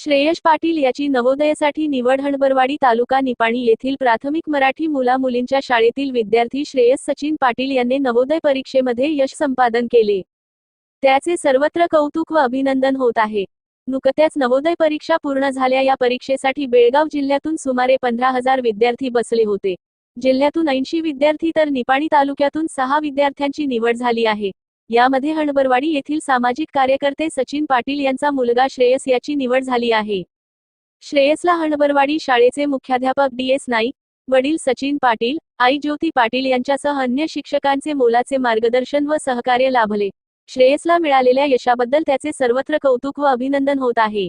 श्रेयश पाटील याची नवोदयासाठी निवड हणबरवाडी तालुका निपाणी येथील प्राथमिक मराठी मुला मुलींच्या शाळेतील विद्यार्थी श्रेयस सचिन पाटील यांनी नवोदय परीक्षेमध्ये यश संपादन केले. त्याचे सर्वत्र कौतुक व अभिनंदन होत आहे. नुकत्याच नवोदय परीक्षा पूर्ण झाल्या. या परीक्षेसाठी बेळगाव जिल्ह्यातून सुमारे पंधरा हजार विद्यार्थी बसले होते. जिल्ह्यातून ऐंशी विद्यार्थी तर निपाणी तालुक्यातून सहा विद्यार्थ्यांची निवड झाली आहे. यामध्ये हणबरवाडी येथील सामाजिक कार्यकर्ते सचिन पाटील यांचा मुलगा श्रेयस याची निवड झाली आहे. श्रेयसला हणबरवाडी शाळेचे मुख्याध्यापक डी एस नाईक वडील सचिन पाटील आई ज्योती पाटील यांच्यासह अन्य शिक्षकांचे मोलाचे मार्गदर्शन व सहकार्य लाभले. श्रेयसला मिळालेल्या यशाबद्दल त्याचे सर्वत्र कौतुक व अभिनंदन होत आहे.